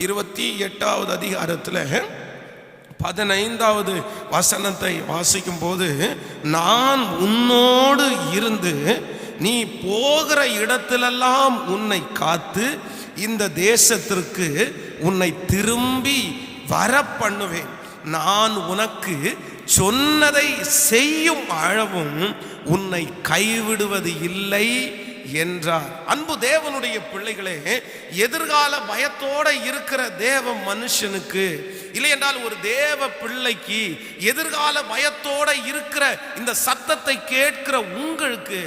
இருபத்தி எட்டாவது அதிகாரத்தில் பதினைந்தாவது வசனத்தை வாசிக்கும் போது நான் உன்னோடு இருந்து நீ போகிற இடத்திலெல்லாம் உன்னை காத்து இந்த தேசத்திற்கு உன்னை திரும்பி வர பண்ணுவேன் நான் உனக்கு சொன்னதை செய்யும் அளவும் உன்னை கைவிடுவது இல்லை என்றார். அன்பு தேவனுடைய பிள்ளைகளே எதிர்கால பயத்தோட இருக்கிற தேவ மனுஷனுக்கு இல்லை என்றால் ஒரு தேவ பிள்ளைக்கு எதிர்கால பயத்தோட இருக்கிற இந்த சத்தத்தை கேட்கிற உங்களுக்கு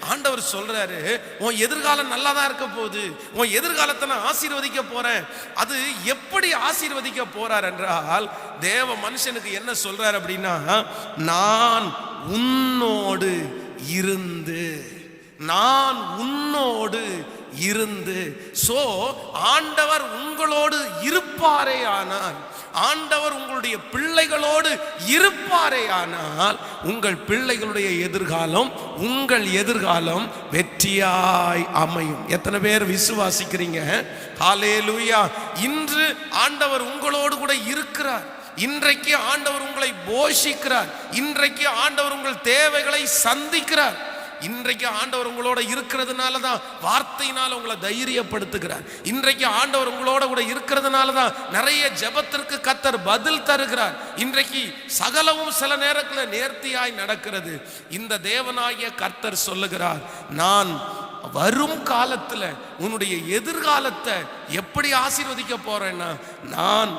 ஆண்டவர் சொல்றாரு உன் எதிர்காலம் நல்லா தான் இருக்க போகுது. உன் எதிர்காலத்தை நான் ஆசீர்வதிக்க போறேன். அது எப்படி ஆசீர்வதிக்க போறார் என்றால் தேவ மனுஷனுக்கு என்ன சொல்றார் அப்படின்னா நான் உன்னோடு இருந்து நான் உன்னோடு இருந்து சோ ஆண்டவர் உங்களோடு இருப்பாரே ஆனால் ஆண்டவர் உங்களுடைய பிள்ளைகளோடு இருப்பாரே ஆனால் உங்கள் பிள்ளைகளுடைய எதிர்காலம் உங்கள் எதிர்காலம் வெற்றியாய் அமையும். எத்தனை பேர் விசுவாசிக்கிறீங்க? ஹாலேலூயா இன்று ஆண்டவர் உங்களோடு கூட இருக்கிறார். இன்றைக்கு ஆண்டவர் உங்களை போஷிக்கிறார். இன்றைக்கு ஆண்டவர் உங்கள் தேவைகளை சந்திக்கிறார். இன்றைக்கு ஆண்டவர் உங்களோட இருக்கிறதுனால தான் வார்த்தையினால் உங்களை தைரியப்படுத்துகிறார். இன்றைக்கு ஆண்டவர் உங்களோட கூட இருக்கிறதுனால தான் நிறைய ஜெபத்திற்கு கத்தர் பதில் தருகிறார். இன்றைக்கு சகலமும் சில நேரத்தில் நேர்த்தியாய் நடக்கிறது. இந்த தேவனாகிய கர்த்தர் சொல்லுகிறார் நான் வரும் காலத்துல உன்னுடைய எதிர்காலத்தை எப்படி ஆசீர்வதிக்க போறேன்னா நான்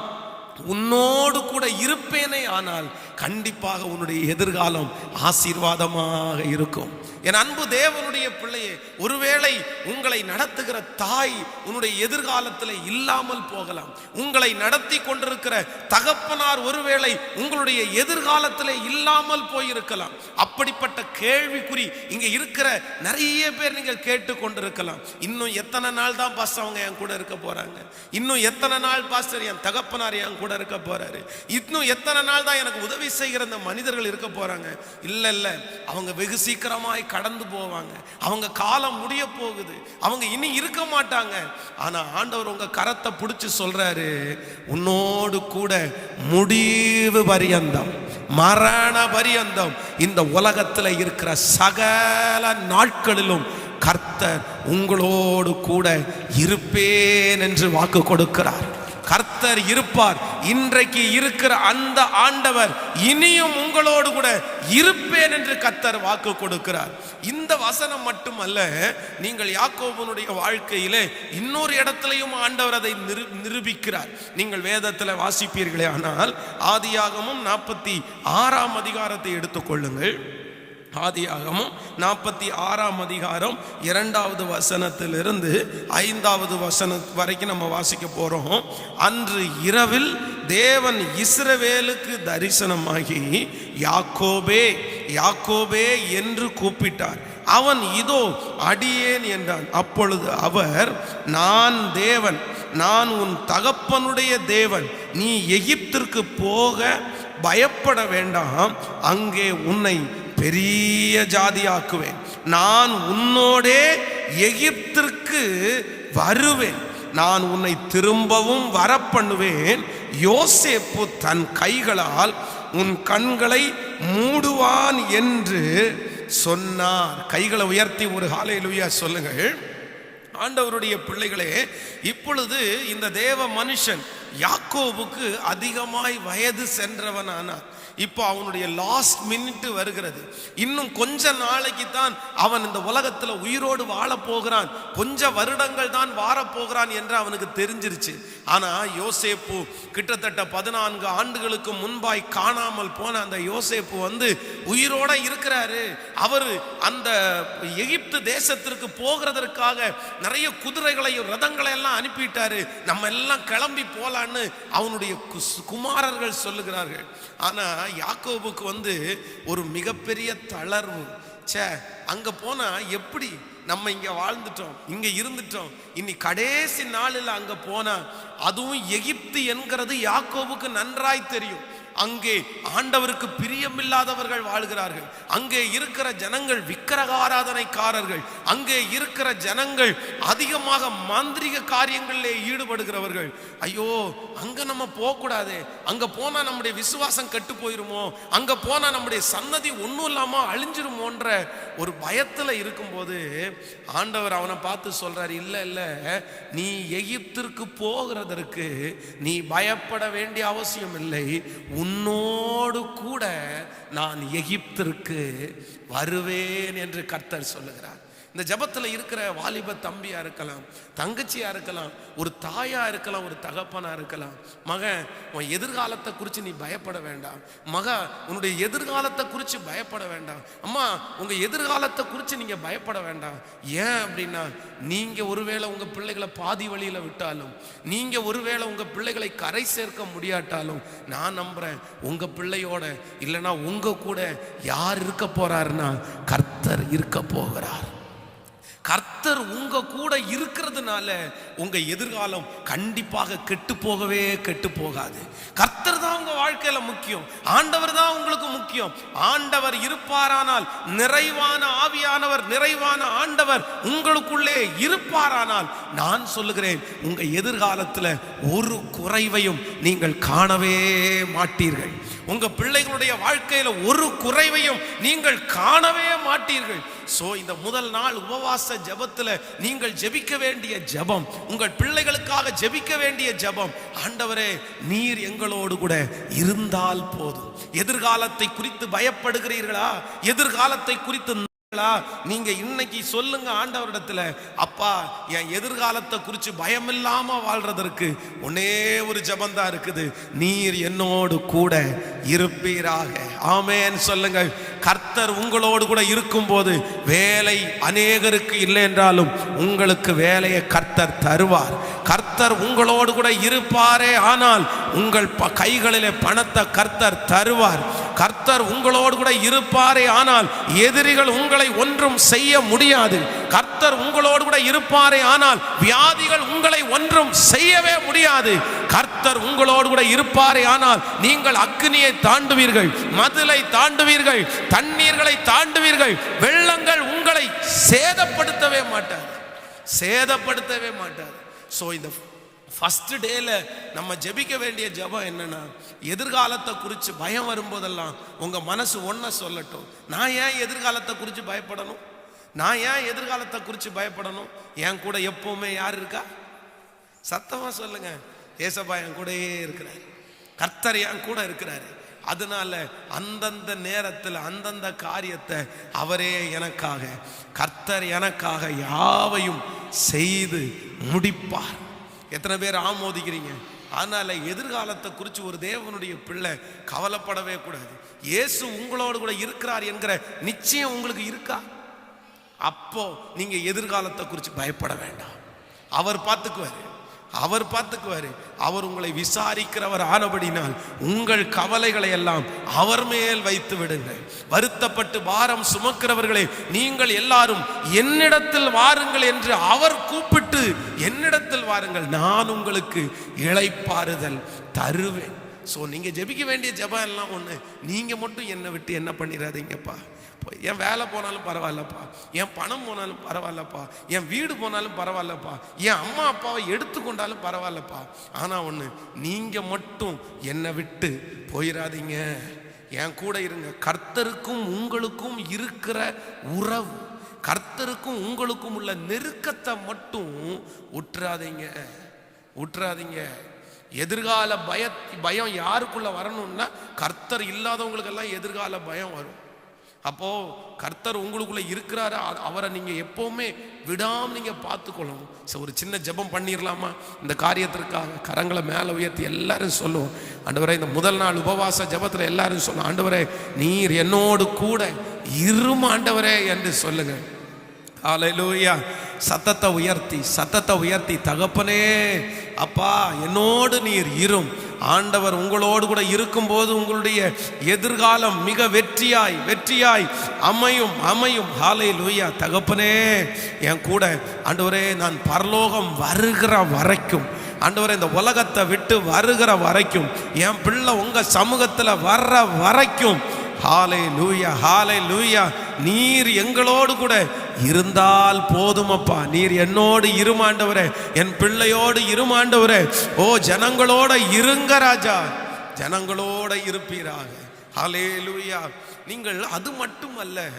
உன்னோடு கூட இருப்பேனே ஆனால் கண்டிப்பாக உன்னுடைய எதிர்காலம் ஆசீர்வாதமாக இருக்கும். என் அன்பு தேவனுடைய பிள்ளையே ஒருவேளை உங்களை நடத்துகிற தாய் உன்னுடைய எதிர்காலத்தில் இல்லாமல் போகலாம். உங்களை நடத்தி கொண்டிருக்கிற தகப்பனார் ஒருவேளை உங்களுடைய எதிர்காலத்தில் இல்லாமல் போயிருக்கலாம். அப்படிப்பட்ட கேள்விக்குறி இங்க இருக்கிற நிறைய பேர் நீங்கள் கேட்டு கொண்டிருக்கலாம் இன்னும் எத்தனை நாள் தான் பாஸ் அவங்க என் கூட இருக்க போறாங்க? இன்னும் எத்தனை நாள் பாஸ்டர் என் தகப்பனார் என் கூட இருக்க போறாரு? இன்னும் எத்தனை நாள் தான் எனக்கு உதவி செய்கிற இந்த மனிதர்கள் இருக்க போறாங்க. இல்லை இல்லை. அவங்க வெகு சீக்கிரமாய் கடந்து போவாங்க. அவங்க காலம் முடிய போகுது. அவங்க இனி இருக்க மாட்டாங்க. ஆனா ஆண்டவர் உங்க கரத்தை பிடிச்சி சொல்றாரு உன்னோடு கூட முடிவு பரியந்தம் மரண பரியந்தம் இந்த உலகத்தில் இருக்கிற சகல நாட்களிலும் கர்த்தர் உங்களோடு கூட இருப்பேன் என்று வாக்கு கொடுக்கிறார். கர்த்தர் இருப்பார். இன்றைக்கு இருக்கிற அந்த ஆண்டவர் இனியும் உங்களோடு கூட இருப்பேன் என்று கர்த்தர் வாக்கு கொடுக்கிறார். இந்த வசனம் மட்டுமல்ல நீங்கள் யாக்கோபனுடைய வாழ்க்கையிலே இன்னொரு இடத்துலையும் ஆண்டவர் அதை நிரு நிரூபிக்கிறார். நீங்கள் வேதத்தில் வாசிப்பீர்களே ஆனால் ஆதியாகமும் நாற்பத்தி ஆறாம் அதிகாரத்தை எடுத்துக்கொள்ளுங்கள் ஆதியாகமும் நாற்பத்தி ஆறாம் அதிகாரம் இரண்டாவது வசனத்திலிருந்து ஐந்தாவது வசனம் வரைக்கும் நம்ம வாசிக்க போகிறோம் அன்று இரவில் தேவன் இஸ்ரவேலுக்கு தரிசனமாகி யாக்கோபே யாக்கோபே என்று கூப்பிட்டார். அவன் இதோ அடியேன் என்றான். அப்பொழுது அவர் நான் தேவன் நான் உன் தகப்பனுடைய தேவன். நீ எகிப்திற்கு போக பயப்பட வேண்டாம். அங்கே உன்னை பெரிய ஜாதியாக்குவேன். நான் உன்னோடே எகிப்திற்கு வருவேன். நான் உன்னை திரும்பவும் வரப்பண்ணுவேன். யோசேப்பு தன் கைகளால் உன் கண்களை மூடுவான் என்று சொன்னார். கைகளை உயர்த்தி ஒரு ஹாலையிலுயா சொல்லுங்கள். ஆண்டவருடைய பிள்ளைகளே இப்பொழுது இந்த தேவ மனுஷன் யாக்கோவுக்கு அதிகமாய் வயது சென்றவனானார் இப்போ அவனுடைய லாஸ்ட் மினிட் வருகிறது. இன்னும் கொஞ்ச நாளைக்கு தான் அவன் இந்த உலகத்தில் உயிரோடு வாழ போகிறான். கொஞ்ச வருடங்கள் தான் வாரப்போகிறான் என்று அவனுக்கு தெரிஞ்சிருச்சு. ஆனா யோசேப்பு கிட்டத்தட்ட பதினான்கு ஆண்டுகளுக்கு முன்பாய் காணாமல் போன அந்த யோசேப்பு வந்து உயிரோட இருக்கிறாரு. அவர் அந்த எகிப்து தேசத்திற்கு போகிறதற்காக நிறைய குதிரைகளையும் ரதங்களை எல்லாம் அனுப்பிட்டாரு. நம்ம எல்லாம் கிளம்பி போலான்னு அவனுடைய குமாரர்கள் சொல்லுகிறார்கள். ஆனா யாக்கோபுக்கு வந்து ஒரு மிகப்பெரிய தளர்வு. ச்சே அங்க போனா எப்படி நம்ம இங்க வாழ்ந்துட்டோம் இங்க இருந்துட்டோம் இனி கடைசி நாளில் அங்க போனா அதுவும் எகிப்து என்கிறது யாக்கோபுக்கு நன்றாய் தெரியும். அங்கே ஆண்டவருக்கு பிரியமில்லாதவர்கள் வாழ்கிறார்கள். அங்கே இருக்கிற ஜனங்கள் விக்கிரக ஆராதனைக்காரர்கள் அங்கே இருக்கிற ஜனங்கள் அதிகமாக மாந்திரிக காரியங்களிலே ஈடுபடுகிறவர்கள். ஐயோ அங்க நம்ம போகக்கூடாது. அங்க போனா நம்முடைய விசுவாசம் கெட்டு போயிருமோ? அங்க போனா நம்முடைய சன்னதி ஒன்றும் இல்லாம அழிஞ்சிருமோன்ற ஒரு பயத்துல இருக்கும்போது ஆண்டவர் அவனை பார்த்து சொல்றாரு இல்ல இல்ல. நீ எகிப்திற்கு போகிறதற்கு நீ பயப்பட வேண்டிய அவசியம் இல்லை உன்னோடு கூட நான் எகிப்திற்கு வருவேன் என்று கர்த்தர் சொல்லுகிறார். இந்த ஜபத்தில் இருக்கிற வாலிப தம்பியாக இருக்கலாம் தங்கச்சியாக இருக்கலாம் ஒரு தாயாக இருக்கலாம் ஒரு தகப்பனாக இருக்கலாம். மகன் உன் எதிர்காலத்தை குறித்து நீ பயப்பட வேண்டாம். மக உன்னுடைய எதிர்காலத்தை குறித்து பயப்பட வேண்டாம். அம்மா உங்கள் எதிர்காலத்தை குறித்து நீங்கள் பயப்பட வேண்டாம். ஏன் அப்படின்னா நீங்கள் ஒருவேளை உங்கள் பிள்ளைகளை பாதி வழியில் விட்டாலும் நீங்கள் ஒருவேளை உங்கள் பிள்ளைகளை கரை சேர்க்க முடியாட்டாலும் நான் நம்புறேன் உங்கள் பிள்ளையோட இல்லைன்னா உங்கள் கூட யார் இருக்க போகிறாருன்னா கர்த்தர் இருக்க போகிறார். கர்த்தர் உங்க கூட இருக்கிறதுனால உங்க எதிர்காலம் கண்டிப்பாக கெட்டு போகவே கெட்டு போகாது. கர்த்தர் தான் உங்க வாழ்க்கையில முக்கியம். ஆண்டவர் தான் உங்களுக்கு முக்கியம். ஆண்டவர் இருப்பாரானால் நிறைவான ஆவியானவர் நிறைவான ஆண்டவர் உங்களுக்குள்ளே இருப்பாரானால் நான் சொல்லுகிறேன் உங்க எதிர்காலத்துல ஒரு குறைவையும் நீங்கள் காணவே மாட்டீர்கள். உங்க பிள்ளைகளுடைய வாழ்க்கையில ஒரு குறைவையும் நீங்கள் காணவே மாட்டீர்கள். சோ இந்த முதல் நாள் உபவாச ஜெபத்துல நீங்கள் ஜெபிக்க வேண்டிய ஜெபம் உங்கள் பிள்ளைகளுக்காக ஜெபிக்க வேண்டிய ஜெபம் ஆண்டவரே நீர் எங்களோடு கூட இருந்தால் போதும். எதிர்காலத்தை குறித்து பயப்படுகிறீர்களா? எதிர்காலத்தை குறித்து நீங்க இன்னைக்கு சொல்லுங்க ஆண்டவரிடத்துல அப்பா என் எதிர்காலத்தை குறித்து பயமில்லாம வாழ்றதற்கு ஒன்னே ஒரு ஜபந்தா இருக்குது. நீர் என்னோடு கூட இருப்பீராக. ஆமேன்னு சொல்லுங்க கர்த்தர் உங்களோடு கூட இருக்கும்போது வேலை அநேகருக்கு இல்லை என்றாலும் உங்களுக்கு வேலையை கர்த்தர் தருவார். கர்த்தர் உங்களோடு கூட இருப்பாரே ஆனால் உங்கள் ப- கைகளிலே பணத்தை கர்த்தர் தருவார். கர்த்தர் உங்களோடு கூட இருப்பாரே ஆனால் எதிரிகள் உங்களை ஒன்றும் செய்ய முடியாது. கர்த்தர் உங்களோடு கூட இருப்பாரே ஆனால் வியாதிகள் உங்களை ஒன்றும் செய்யவே முடியாது. கர்த்தர் உங்களோடு கூட இருப்பாரே ஆனால் நீங்கள் அக்னியை தாண்டுவீர்கள் மதுளை தாண்டுவீர்கள் தண்ணீர்களை தாண்டுவீர்கள். வெள்ளங்கள் உங்களை சேதப்படுத்தவே மாட்டார் சேதப்படுத்தவே மாட்டார் ஸோ இந்த ஃபஸ்ட்டு டேல நம்ம ஜெபிக்க வேண்டிய ஜெபம் என்னன்னா எதிர்காலத்தை குறித்து பயம் வரும்போதெல்லாம் உங்கள் மனசு ஒன்றை சொல்லட்டும். நான் ஏன் எதிர்காலத்தை குறித்து பயப்படணும்? நான் ஏன் எதிர்காலத்தை குறித்து பயப்படணும்? என் கூட எப்போவுமே யார் இருக்கா? சத்தமாக சொல்லுங்க. ஏசப்பா என் கூடயே இருக்கிறார். கர்த்தர் என் கூட இருக்கிறாரு. அதனால அந்தந்த நேரத்தில் அந்தந்த காரியத்தை அவரே எனக்காக கர்த்தர் எனக்காக யாவையும் செய்து முடிப்பார். எத்தனை பேர் ஆமோதிக்கிறீங்க? அதனால் எதிர்காலத்தை குறித்து ஒரு தேவனுடைய பிள்ளை கவலைப்படவே கூடாது. இயேசு உங்களோடு கூட இருக்கிறார் என்கிற நிச்சயம் உங்களுக்கு இருக்கா? அப்போ நீங்கள் எதிர்காலத்தை குறித்து பயப்பட வேண்டாம். அவர் பார்த்துக்குவாரு. அவர் பார்த்துக்குவாரு. அவர் உங்களை விசாரிக்கிறவர் ஆனபடினால் உங்கள் கவலைகளை எல்லாம் அவர் மேல் வைத்து விடுங்கள். வருத்தப்பட்டு பாரம் சுமக்கிறவர்களே நீங்கள் எல்லாரும் என்னிடத்தில் வாருங்கள் என்று அவர் கூப்பிட்டு என்னிடத்தில் வாருங்கள். நான் உங்களுக்கு இழைப்பாறுதல் தருவேன். ஸோ நீங்கள் ஜெபிக்க வேண்டிய ஜபம் எல்லாம் ஒன்று நீங்கள் மட்டும் என்னை விட்டு என்ன பண்ணிடாதீங்கப்பா. என் வேலை போனாலும் பரவாயில்லப்பா. என் பணம் போனாலும் பரவாயில்லப்பா. என் வீடு போனாலும் பரவாயில்லப்பா. என் அம்மா அப்பாவை எடுத்துக்கொண்டாலும் பரவாயில்லப்பா. ஆனால் ஒன்று நீங்கள் மட்டும் என்னை விட்டு போயிடாதீங்க. என் கூட இருங்க. கர்த்தருக்கும் உங்களுக்கும் இருக்கிற உறவு கர்த்தருக்கும் உங்களுக்கும் உள்ள நெருக்கத்தை மட்டும் உற்றாதீங்க. உற்றாதீங்க. எதிர்கால பய பயம் யாருக்குள்ள வரணும்னா கர்த்தர் இல்லாதவங்களுக்கெல்லாம் எதிர்கால பயம் வரும். அப்போ கர்த்தர் உங்களுக்குள்ள இருக்கிறாரு அவரை நீங்க எப்பவுமே விடாம நீங்க பார்த்துக்கொள்ளணும். ஸோ ஒரு சின்ன ஜெபம் பண்ணிடலாமா இந்த காரியத்திற்காக கரங்களை மேலே உயர்த்தி எல்லாரும் சொல்லுவோம். ஆண்டவரே இந்த முதல் நாள் உபவாச ஜபத்தில் எல்லாரும் சொல்லுவோம் ஆண்டவரே நீர் என்னோடு கூட இரும் ஆண்டவரே என்று சொல்லுங்க. ஆலையிலூயா சத்தத்தை உயர்த்தி சத்தத்தை உயர்த்தி தகப்பனே அப்பா என்னோடு நீர் இரும். ஆண்டவர் உங்களோடு கூட இருக்கும்போது உங்களுடைய எதிர்காலம் மிக வெற்றியாய் வெற்றியாய் அமையும் அமையும். லூயா தகப்பனே என் கூட ஆண்டவரே நான் பரலோகம் வருகிற வரைக்கும் ஆண்டவரே இந்த உலகத்தை விட்டு வருகிற வரைக்கும் என் பிள்ளை உங்கள் சமூகத்தில் வர்ற வரைக்கும் ஹாலை லூயா ஹாலை லூயா நீர் எங்களோடு கூட இருந்தால் போதுமப்பா. நீர் என்னோடு இருமாண்டவரே என் பிள்ளையோடு இருமாண்டவரே ஓ ஜனங்களோட இருங்க ராஜா. ஜனங்களோட இருப்பீராக. ஹலேலுயா நீங்கள் அது மட்டும் அல்ல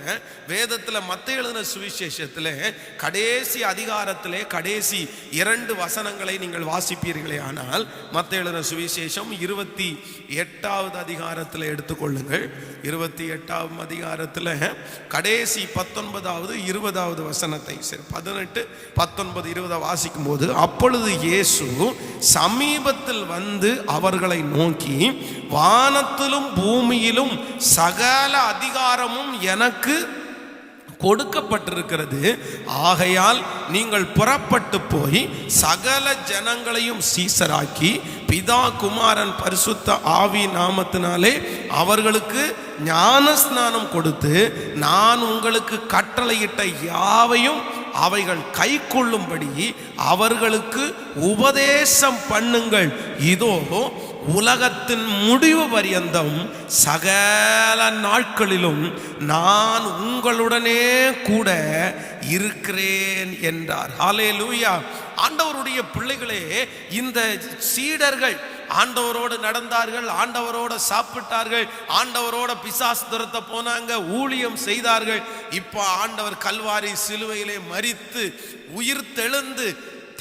வேதத்தில் மத்த எழுதின சுவிசேஷத்தில் கடைசி அதிகாரத்திலே கடைசி இரண்டு வசனங்களை நீங்கள் வாசிப்பீர்களே ஆனால் மத்த எழுதின சுவிசேஷம் இருபத்தி எட்டாவது அதிகாரத்தில் எடுத்துக்கொள்ளுங்கள். இருபத்தி எட்டாவது அதிகாரத்தில் கடைசி பத்தொன்பதாவது இருபதாவது வசனத்தை சரி பதினெட்டு பத்தொன்பது இருபதை வாசிக்கும் போது அப்பொழுது இயேசு சமீபத்தில் வந்து அவர்களை நோக்கி வானத்திலும் பூமி பூமியிலும் சகல அதிகாரமும் எனக்கு கொடுக்கப்பட்டிருக்கிறது. ஆகையால் நீங்கள் புறப்பட்டு போய் சகல ஜனங்களையும் சீசராக்கி பிதா குமாரன் பரிசுத்த ஆவி நாமத்தினாலே அவர்களுக்கு ஞான ஸ்நானம் கொடுத்து நான் உங்களுக்கு கட்டளையிட்ட யாவையும் அவைகள் கை கொள்ளும்படி அவர்களுக்கு உபதேசம் பண்ணுங்கள். இதோ உலகத்தின் முடிவு பரியந்தம் சகல நாட்களிலும் நான் உங்களுடனே கூட இருக்கிறேன் என்றார். ஹாலே லூயா ஆண்டவருடைய பிள்ளைகளே இந்த சீடர்கள் ஆண்டவரோடு நடந்தார்கள் ஆண்டவரோட சாப்பிட்டார்கள் ஆண்டவரோட பிசாசு துரத்த போனாங்க ஊழியம் செய்தார்கள். இப்போ ஆண்டவர் கல்வாரி சிலுவையிலே மறித்து உயிர் தெழுந்து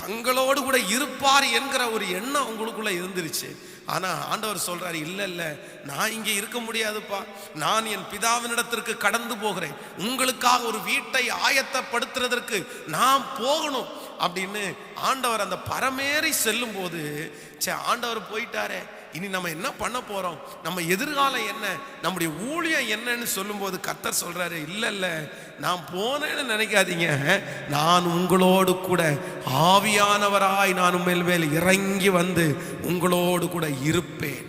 தங்களோடு கூட இருப்பார் என்கிற ஒரு எண்ணம் அவங்களுக்குள்ள இருந்துருச்சு. ஆனால் ஆண்டவர் சொல்கிறார் இல்லை இல்லை நான் இங்கே இருக்க முடியாதுப்பா. நான் என் பிதாவினிடத்திற்கு கடந்து போகிறேன். உங்களுக்காக ஒரு வீட்டை ஆயத்தப்படுத்துறதற்கு நான் போகணும். அப்படின்னு ஆண்டவர் அந்த பரமேறி செல்லும்போது சே ஆண்டவர் போயிட்டாரே. இனி நம்ம என்ன பண்ண போகிறோம் நம்ம எதிர்காலம் என்ன? நம்முடைய ஊழியம் என்னன்னு சொல்லும்போது கத்தர் சொல்கிறாரு இல்லை இல்லை நான் போனேன்னு நினைக்காதீங்க. நான் உங்களோடு கூட ஆவியானவராய் நான் மேல் மேல் இறங்கி வந்து உங்களோடு கூட இருப்பேன்.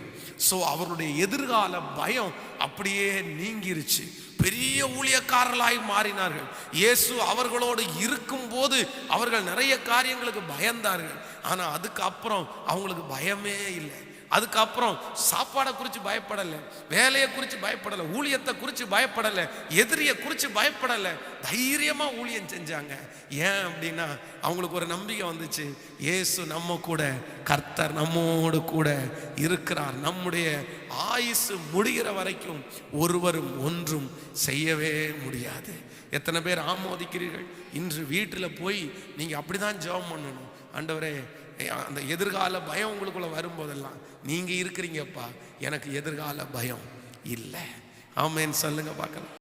ஸோ அவருடைய எதிர்கால பயம் அப்படியே நீங்கிருச்சு. பெரிய ஊழியக்காரர்களாய் மாறினார்கள். இயேசு அவர்களோடு இருக்கும்போது அவர்கள் நிறைய காரியங்களுக்கு பயந்தார்கள். ஆனால் அதுக்கப்புறம் அவங்களுக்கு பயமே இல்லை. அதுக்கப்புறம் சாப்பாடை குறித்து பயப்படலை வேலையை குறித்து பயப்படலை ஊழியத்தை குறித்து பயப்படலை எதிரியை குறித்து பயப்படலை. தைரியமாக ஊழியம் செஞ்சாங்க. ஏன் அப்படின்னா அவங்களுக்கு ஒரு நம்பிக்கை வந்துச்சு. ஏசு நம்ம கூட கர்த்தர் நம்மோடு கூட இருக்கிறார். நம்முடைய ஆயுசு முடிகிற வரைக்கும் ஒருவரும் ஒன்றும் செய்யவே முடியாது. எத்தனை பேர் ஆமோதிக்கிறீர்கள்? இன்று வீட்டில் போய் நீங்கள் அப்படிதான் ஜெபம் பண்ணணும். ஆண்டவரே அந்த எதிர்கால பயம் உங்களுக்குள்ள வரும்போதெல்லாம் நீங்க இருக்கிறீங்கப்பா எனக்கு எதிர்கால பயம் இல்லை. ஆமேன்னு சொல்லுங்க பார்க்கலாம்.